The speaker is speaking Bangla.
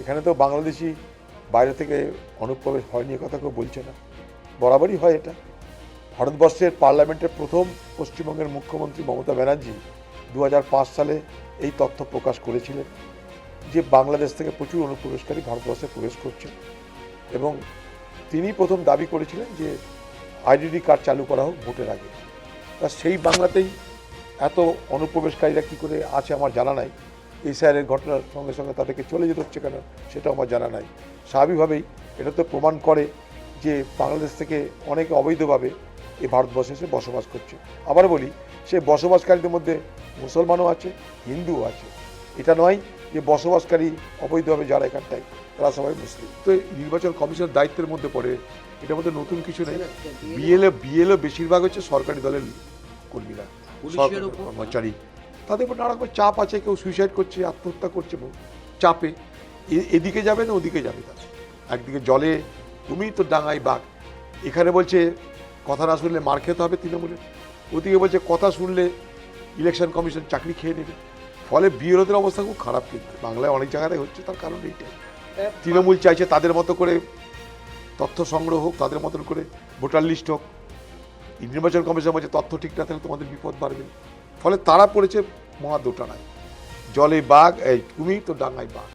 এখানে তো বাংলাদেশি বাইরে থেকে অনুপ্রবেশ হয়নি কথা কেউ বলছে না। বরাবরই হয় এটা। ভারতবর্ষের পার্লামেন্টের প্রথম পশ্চিমবঙ্গের মুখ্যমন্ত্রী মমতা ব্যানার্জি দু হাজার পাঁচ সালে এই তথ্য প্রকাশ করেছিলেন যে বাংলাদেশ থেকে প্রচুর অনুপ্রবেশকারী ভারতবর্ষে প্রবেশ করছে এবং তিনি প্রথম দাবি করেছিলেন যে আইডেন্টি কার্ড চালু করা হোক ভোটের আগে। তা সেই বাংলাতেই এত অনুপ্রবেশকারীরা কী করে আছে আমার জানা নাই। এই স্যারের ঘটনার সঙ্গে সঙ্গে তাদেরকে চলে যেতে হচ্ছে কেন সেটা আমার জানা নাই। স্বাভাবিকভাবেই এটা তো প্রমাণ করে যে বাংলাদেশ থেকে অনেকে অবৈধভাবে এই ভারতবর্ষে এসে বসবাস করছে। আবার বলি সে বসবাসকারীদের মধ্যে মুসলমানও আছে হিন্দুও আছে। এটা নয় যে বসবাসকারী অবৈধভাবে যারা এখানটায় তারা সবাই মুসলিম। তো এই নির্বাচন কমিশনের দায়িত্বের মধ্যে পড়ে এটার মধ্যে নতুন কিছু নেই। বিএলএ বিএলও বেশিরভাগ হচ্ছে সরকারি দলের কর্মীরা। পুলিশের সরকারি উপর- কর্মচারী। তাদের উপর নানা রকম চাপ আছে কেউ সুইসাইড করছে আত্মহত্যা করছে চাপে। এদিকে যাবে না ওদিকে যাবে তারা একদিকে জলে কুমির তো ডাঙায় বাঘ। এখানে বলছে কথা না শুনলে মার খেতে হবে তৃণমূলের। ওদিকে বলছে কথা শুনলে ইলেকশন কমিশন চাকরি খেয়ে নেবে। ফলে বিরোধের অবস্থা খুব খারাপ কিন্তু। বাংলায় অনেক জায়গায় হচ্ছে তার কারণ এইটাই। তৃণমূল চাইছে তাদের মতো করে তথ্য সংগ্রহ হোক তাদের মতন করে ভোটার লিস্ট হোক। নির্বাচন কমিশন বলছে তথ্য ঠিক না থাকলে তোমাদের বিপদ বাড়বে ফলে তারা পড়েছে মহা দুটানায়। জলে বাঘ এই কুমির তো ডাঙায় বাঘ।